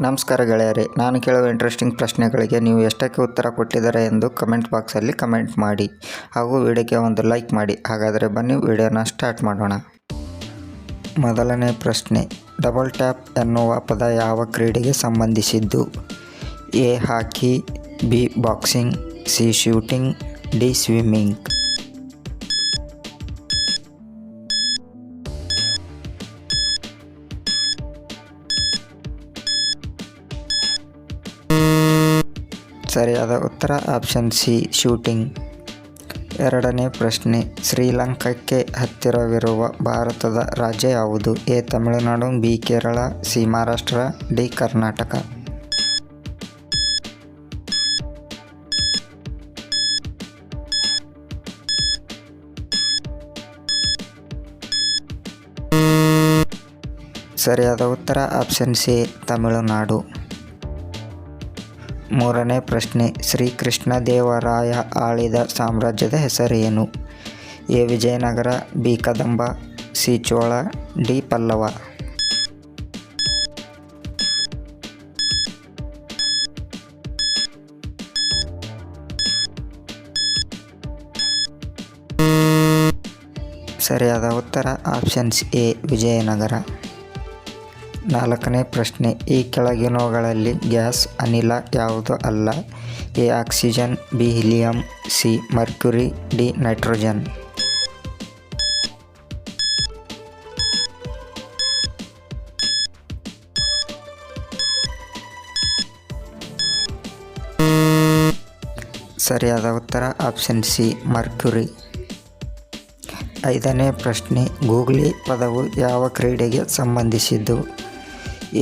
ನಮಸ್ಕಾರ ಗೆಳೆಯರೇ, ನಾನು ಕೇಳುವ ಇಂಟ್ರೆಸ್ಟಿಂಗ್ ಪ್ರಶ್ನೆಗಳಿಗೆ ನೀವು ಎಷ್ಟಕ್ಕೆ ಉತ್ತರ ಕೊಟ್ಟಿದ್ದಾರೆ ಎಂದು ಕಮೆಂಟ್ ಬಾಕ್ಸಲ್ಲಿ ಕಮೆಂಟ್ ಮಾಡಿ ಹಾಗೂ ವಿಡಿಯೋಗೆ ಒಂದು ಲೈಕ್ ಮಾಡಿ. ಹಾಗಾದರೆ ಬನ್ನಿ ವಿಡಿಯೋನ ಸ್ಟಾರ್ಟ್ ಮಾಡೋಣ. ಮೊದಲನೇ ಪ್ರಶ್ನೆ ಡಬಲ್ ಟ್ಯಾಪ್ ಎನ್ನುವ ಪದ ಯಾವ ಕ್ರೀಡೆಗೆ ಸಂಬಂಧಿಸಿದ್ದು? A, hockey, B boxing C shooting D swimming ಸರಿಯಾದ ಉತ್ತರ ಆಪ್ಷನ್ ಸಿ, ಶೂಟಿಂಗ್. ಎರಡನೇ ಪ್ರಶ್ನೆ, ಶ್ರೀಲಂಕಾಕ್ಕೆ ಹತ್ತಿರವಿರುವ ಭಾರತದ ರಾಜ್ಯ ಯಾವುದು? A, Tamil Nadu, B, Kerala, C, Maharashtra, D, Karnataka. ಸರಿಯಾದ ಉತ್ತರ ಆಪ್ಷನ್ ಸಿ, ತಮಿಳುನಾಡು. ಮೂರನೇ ಪ್ರಶ್ನೆ, ಶ್ರೀಕೃಷ್ಣ ದೇವರಾಯ ಆಳಿದ ಸಾಮ್ರಾಜ್ಯದ ಹೆಸರೇನು? A. Vijayanagara, B. Kadamba, C. Chola, D. Pallava. ಸರಿಯಾದ ಉತ್ತರ, ಆಪ್ಷನ್ಸ್ ಎ. ವಿಜಯನಗರ. ನಾಲ್ಕನೇ ಪ್ರಶ್ನೆ, ಈ ಕೆಳಗಿನವುಗಳಲ್ಲಿ ಗ್ಯಾಸ್ ಅನಿಲ ಯಾವುದು ಅಲ್ಲ? A, oxygen, B, helium, C, mercury, D, nitrogen. ಸರಿಯಾದ ಉತ್ತರ, ಆಪ್ಷನ್ ಸಿ, ಮರ್ಕ್ಯುರಿ. ಐದನೇ ಪ್ರಶ್ನೆ, ಗೂಗ್ಲಿ ಪದವು ಯಾವ ಕ್ರೀಡೆಗೆ ಸಂಬಂಧಿಸಿದ್ದು?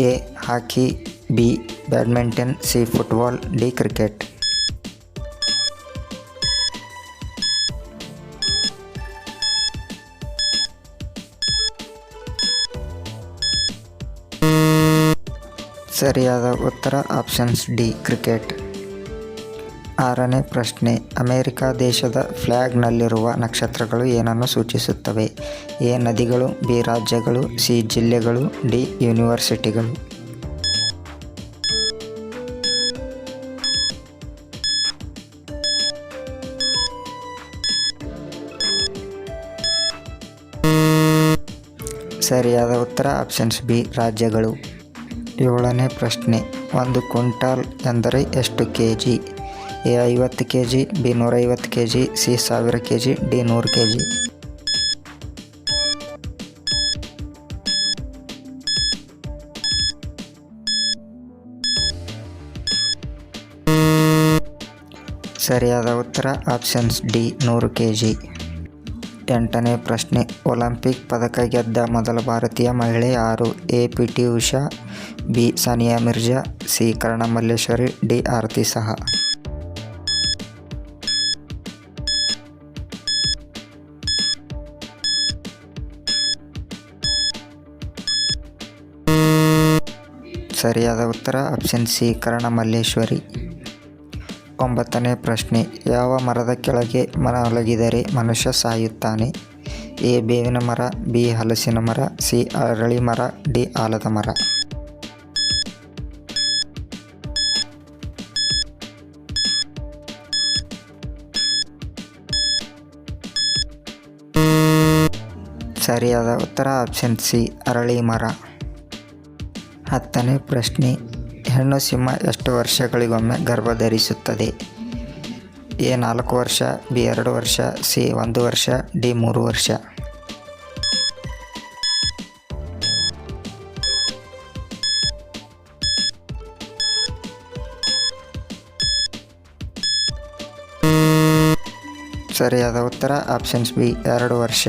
A hockey B badminton C football D cricket ಸರಿಯಾದ ಉತ್ತರ ಆಪ್ಷನ್ಸ್ ಡಿ ಕ್ರಿಕೆಟ್ ಆರನೇ ಪ್ರಶ್ನೆ, ಅಮೆರಿಕ ದೇಶದ ಫ್ಲ್ಯಾಗ್ನಲ್ಲಿರುವ ನಕ್ಷತ್ರಗಳು ಏನನ್ನು ಸೂಚಿಸುತ್ತವೆ? ಎ, ನದಿಗಳು, ಬಿ, ರಾಜ್ಯಗಳು, ಸಿ, ಜಿಲ್ಲೆಗಳು, ಡಿ, ಯೂನಿವರ್ಸಿಟಿಗಳು. ಸರಿಯಾದ ಉತ್ತರ, ಆಪ್ಷನ್ಸ್ ಬಿ, ರಾಜ್ಯಗಳು. ಏಳನೇ ಪ್ರಶ್ನೆ, ಒಂದು ಕ್ವಿಂಟಾಲ್ ಎಂದರೆ ಎಷ್ಟು ಕೆ ಜಿ ಎ ಐವತ್ತು ಕೆ ಜಿ ಬಿ ನೂರೈವತ್ತು ಕೆ ಜಿ ಸಿ ಸಾವಿರ ಕೆ ಜಿ ಡಿ ನೂರು ಕೆ ಜಿ ಸರಿಯಾದ ಉತ್ತರ, ಆಪ್ಷನ್ಸ್ ಡಿ, ನೂರು ಕೆ ಜಿ ಎಂಟನೇ ಪ್ರಶ್ನೆ, ಒಲಿಂಪಿಕ್ ಪದಕ ಗೆದ್ದ ಮೊದಲ ಭಾರತೀಯ ಮಹಿಳೆ ಯಾರು? A P T Usha, B Sania Mirza, C Karnam Malleswari D Arati Saha. ಸರಿಯಾದ ಉತ್ತರ ಆಪ್ಷನ್ ಸಿ ಕರ್ಣ ಮಲ್ಲೇಶ್ವರಿ ಒಂಬತ್ತನೇ ಪ್ರಶ್ನೆ, ಯಾವ ಮರದ ಕೆಳಗೆ ಮಲಗಿದರೆ ಮನುಷ್ಯ ಸಾಯುತ್ತಾನೆ? ಎ, ಬೇವಿನ ಮರ, ಬಿ, ಹಲಸಿನ ಮರ, ಸಿ, ಅರಳಿ ಮರ, ಡಿ, ಆಲದ ಮರ. ಸರಿಯಾದ ಉತ್ತರ ಆಪ್ಷನ್ ಸಿ ಅರಳಿ ಮರ. ಹತ್ತನೇ ಪ್ರಶ್ನೆ ಹೆಣ್ಣು ಸಿಂಹ ಎಷ್ಟು ವರ್ಷಗಳಿಗೊಮ್ಮೆ ಗರ್ಭ ಧರಿಸುತ್ತದೆ ಎ, ನಾಲ್ಕು ವರ್ಷ, ಬಿ, ಎರಡು ವರ್ಷ, ಸಿ, ಒಂದು ವರ್ಷ, ಡಿ, ಮೂರು ವರ್ಷ. ಸರಿಯಾದ ಉತ್ತರ, ಆಪ್ಷನ್ಸ್ ಬಿ, ಎರಡು ವರ್ಷ.